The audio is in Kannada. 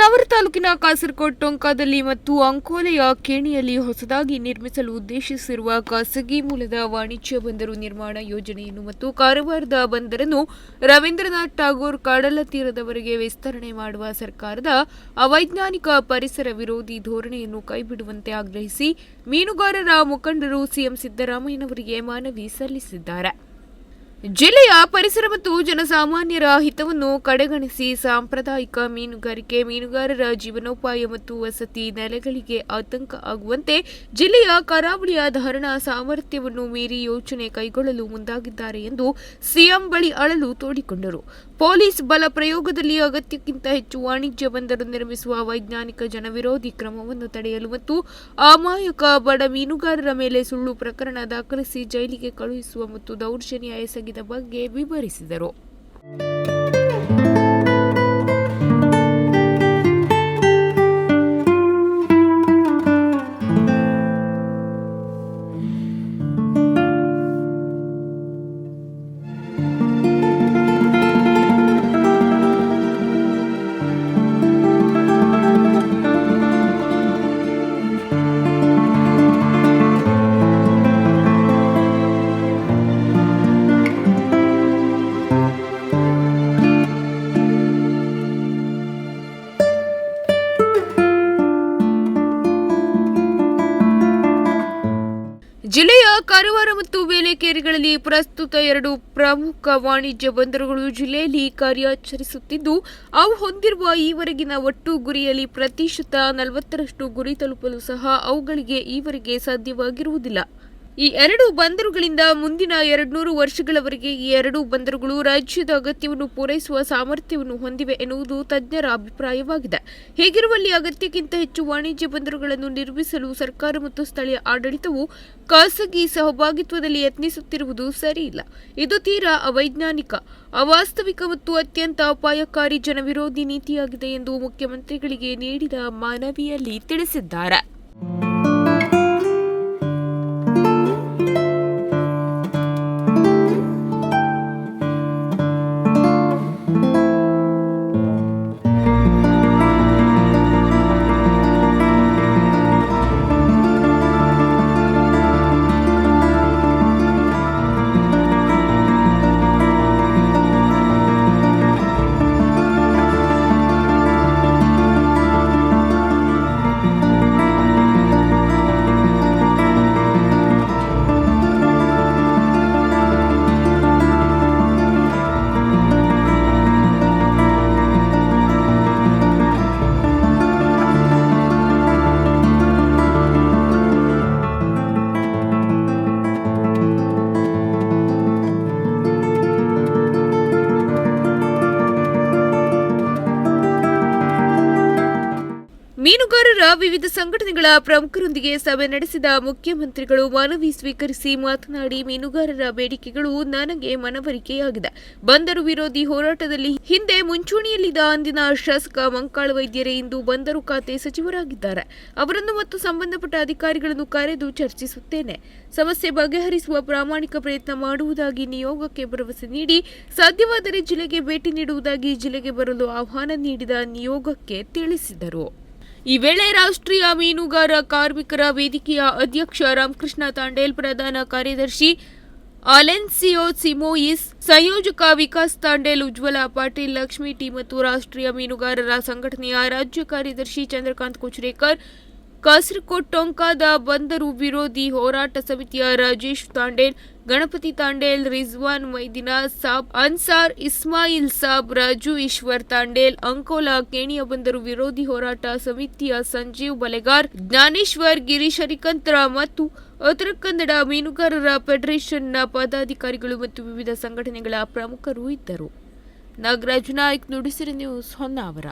ಹೊನ್ನಾವರ ತಾಲೂಕಿನ ಕಾಸರಕೋಟ್ ಟೊಂಕಾದಲ್ಲಿ ಮತ್ತು ಅಂಕೋಲೆಯ ಕೇಣಿಯಲ್ಲಿ ಹೊಸದಾಗಿ ನಿರ್ಮಿಸಲು ಉದ್ದೇಶಿಸಿರುವ ಖಾಸಗಿ ಮೂಲದ ವಾಣಿಜ್ಯ ಬಂದರು ನಿರ್ಮಾಣ ಯೋಜನೆಯನ್ನು ಮತ್ತು ಕಾರವಾರದ ಬಂದರನ್ನು ರವೀಂದ್ರನಾಥ್ ಟಾಗೋರ್ ಕಡಲ ತೀರದವರೆಗೆ ವಿಸ್ತರಣೆ ಮಾಡುವ ಸರ್ಕಾರದ ಅವೈಜ್ಞಾನಿಕ ಪರಿಸರ ವಿರೋಧಿ ಧೋರಣೆಯನ್ನು ಕೈಬಿಡುವಂತೆ ಆಗ್ರಹಿಸಿ ಮೀನುಗಾರರ ಮುಖಂಡರು ಸಿಎಂ ಸಿದ್ದರಾಮಯ್ಯನವರಿಗೆ ಮನವಿ ಸಲ್ಲಿಸಿದ್ದಾರೆ. ಜಿಲ್ಲೆಯ ಪರಿಸರ ಮತ್ತು ಜನಸಾಮಾನ್ಯರ ಹಿತವನ್ನು ಕಡೆಗಣಿಸಿ ಸಾಂಪ್ರದಾಯಿಕ ಮೀನುಗಾರಿಕೆ, ಮೀನುಗಾರರ ಜೀವನೋಪಾಯ ಮತ್ತು ವಸತಿ ನೆಲೆಗಳಿಗೆ ಆತಂಕ ಆಗುವಂತೆ ಜಿಲ್ಲೆಯ ಕರಾವಳಿಯ ಧಾರಣಾ ಸಾಮರ್ಥ್ಯವನ್ನು ಮೀರಿ ಯೋಜನೆ ಕೈಗೊಳ್ಳಲು ಮುಂದಾಗಿದ್ದಾರೆ ಎಂದು ಸಿಎಂ ಬಳಿ ಅಳಲು ತೋಡಿಕೊಂಡರು. ಪೊಲೀಸ್ ಬಲ ಪ್ರಯೋಗದಲ್ಲಿ ಅಗತ್ಯಕ್ಕಿಂತ ಹೆಚ್ಚು ವಾಣಿಜ್ಯ ಬಂದರು ನಿರ್ಮಿಸುವ ವೈಜ್ಞಾನಿಕ ಜನವಿರೋಧಿ ಕ್ರಮವನ್ನು ತಡೆಯಲು ಮತ್ತು ಅಮಾಯಕ ಬಡ ಮೀನುಗಾರರ ಮೇಲೆ ಸುಳ್ಳು ಪ್ರಕರಣ ದಾಖಲಿಸಿ ಜೈಲಿಗೆ ಕಳುಹಿಸುವ ಮತ್ತು ದೌರ್ಜನ್ಯ ಎಸಗಿದ ಬಗ್ಗೆ ವಿವರಿಸಿದರು. ಜಿಲ್ಲೆಯ ಕಾರವಾರ ಮತ್ತು ಬೇಲೆಕೇರಿಗಳಲ್ಲಿ ಪ್ರಸ್ತುತ ಎರಡು ಪ್ರಮುಖ ವಾಣಿಜ್ಯ ಬಂದರುಗಳು ಜಿಲ್ಲೆಯಲ್ಲಿ ಕಾರ್ಯಾಚರಿಸುತ್ತಿದ್ದು, ಅವು ಹೊಂದಿರುವ ಈವರೆಗಿನ ಒಟ್ಟು ಗುರಿಯಲ್ಲಿ ಪ್ರತಿಶತ ನಲವತ್ತರಷ್ಟು ಗುರಿ ತಲುಪಲು ಸಹ ಅವುಗಳಿಗೆ ಈವರೆಗೆ ಸಾಧ್ಯವಾಗಿರುವುದಿಲ್ಲ. ಈ ಎರಡು ಬಂದರುಗಳಿಂದ ಮುಂದಿನ ಎರಡ್ನೂರು ವರ್ಷಗಳವರೆಗೆ ಈ ಎರಡು ಬಂದರುಗಳು ರಾಜ್ಯದ ಅಗತ್ಯವನ್ನು ಪೂರೈಸುವ ಸಾಮರ್ಥ್ಯವನ್ನು ಹೊಂದಿವೆ ಎನ್ನುವುದು ತಜ್ಞರ ಅಭಿಪ್ರಾಯವಾಗಿದೆ. ಹೀಗಿರುವಲ್ಲಿ ಅಗತ್ಯಕ್ಕಿಂತ ಹೆಚ್ಚು ವಾಣಿಜ್ಯ ಬಂದರುಗಳನ್ನು ನಿರ್ಮಿಸಲು ಸರ್ಕಾರ ಮತ್ತು ಸ್ಥಳೀಯ ಆಡಳಿತವು ಖಾಸಗಿ ಸಹಭಾಗಿತ್ವದಲ್ಲಿ ಯತ್ನಿಸುತ್ತಿರುವುದು ಸರಿಯಿಲ್ಲ. ಇದು ತೀರಾ ಅವೈಜ್ಞಾನಿಕ, ಅವಾಸ್ತವಿಕ ಮತ್ತು ಅತ್ಯಂತ ಅಪಾಯಕಾರಿ ಜನವಿರೋಧಿ ನೀತಿಯಾಗಿದೆ ಎಂದು ಮುಖ್ಯಮಂತ್ರಿಗಳಿಗೆ ನೀಡಿದ ಮನವಿಯಲ್ಲಿ ತಿಳಿಸಿದ್ದಾರೆ. ಮೀನುಗಾರರ ವಿವಿಧ ಸಂಘಟನೆಗಳ ಪ್ರಮುಖರೊಂದಿಗೆ ಸಭೆ ನಡೆಸಿದ ಮುಖ್ಯಮಂತ್ರಿಗಳು ಮನವಿ ಸ್ವೀಕರಿಸಿ ಮಾತನಾಡಿ ಮೀನುಗಾರರ ಬೇಡಿಕೆಗಳು ನನಗೆ ಮನವರಿಕೆಯಾಗಿದೆ. ಬಂದರು ವಿರೋಧಿ ಹೋರಾಟದಲ್ಲಿ ಹಿಂದೆ ಮುಂಚೂಣಿಯಲ್ಲಿದ್ದ ಅಂದಿನ ಶಾಸಕ ಮಂಕಾಳ ವೈದ್ಯರೇ ಇಂದು ಬಂದರು ಖಾತೆ ಸಚಿವರಾಗಿದ್ದಾರೆ. ಅವರನ್ನು ಮತ್ತು ಸಂಬಂಧಪಟ್ಟ ಅಧಿಕಾರಿಗಳನ್ನು ಕರೆದು ಚರ್ಚಿಸುತ್ತೇನೆ. ಸಮಸ್ಯೆ ಬಗೆಹರಿಸುವ ಪ್ರಾಮಾಣಿಕ ಪ್ರಯತ್ನ ಮಾಡುವುದಾಗಿ ನಿಯೋಗಕ್ಕೆ ಭರವಸೆ ನೀಡಿ ಸಾಧ್ಯವಾದರೆ ಜಿಲ್ಲೆಗೆ ಭೇಟಿ ನೀಡುವುದಾಗಿ ಜಿಲ್ಲೆಗೆ ಬರಲು ಆಹ್ವಾನ ನೀಡಿದ ನಿಯೋಗಕ್ಕೆ ತಿಳಿಸಿದರು. ಈ ವೇಳೆ ರಾಷ್ಟ್ರೀಯ ಮೀನುಗಾರ ಕಾರ್ಮಿಕರ ವೇದಿಕೆಯ ಅಧ್ಯಕ್ಷ ರಾಮಕೃಷ್ಣ ತಾಂಡೇಲ್ ಪ್ರಧಾನ ಕಾರ್ಯದರ್ಶಿ ಅಲೆನ್ಸಿಯೋ ಸಿಮೋಯಿಸ್ ಸಂಯೋಜಕ ವಿಕಾಸ್ ತಾಂಡೇಲ್ ಉಜ್ವಲ ಪಾಟೀಲ್ ಲಕ್ಷ್ಮಿ ಟಿ ಮತ್ತು ರಾಷ್ಟ್ರೀಯ ಮೀನುಗಾರರ ಸಂಘಟನೆಯ ರಾಜ್ಯ ಕಾರ್ಯದರ್ಶಿ ಚಂದ್ರಕಾಂತ್ ಕುಚ್ರೇಕರ್ ಕಾಸರಕೋಟ್ ಟೊಂಕಾದ ಬಂದರು ವಿರೋಧಿ ಹೋರಾಟ ಸಮಿತಿಯ ರಾಜೇಶ್ ತಾಂಡೇಲ್, ಗಣಪತಿ ತಾಂಡೇಲ್, ರಿಜ್ವಾನ್ ಮೈದಿನ ಸಾಬ್, ಅನ್ಸಾರ್ ಇಸ್ಮಾಯಿಲ್ ಸಾಬ್, ರಾಜು ಈಶ್ವರ್ ತಾಂಡೇಲ್, ಅಂಕೋಲಾ ಕೇಣಿಯ ಬಂದರು ವಿರೋಧಿ ಹೋರಾಟ ಸಮಿತಿಯ ಸಂಜೀವ್ ಬಲೆಗಾರ್, ಜ್ಞಾನೇಶ್ವರ್ ಗಿರೀಶ್ ಹರಿಕಂತ್ರ ಮತ್ತು ಉತ್ತರ ಕನ್ನಡ ಮೀನುಗಾರರ ಫೆಡರೇಷನ್ನ ಪದಾಧಿಕಾರಿಗಳು ಮತ್ತು ವಿವಿಧ ಸಂಘಟನೆಗಳ ಪ್ರಮುಖರು ಇದ್ದರು. ನಾಗರಾಜ್ ನಾಯ್ಕ್, ನುಡಿಸಿರಿ ನ್ಯೂಸ್ ಹೊನ್ನಾವರ.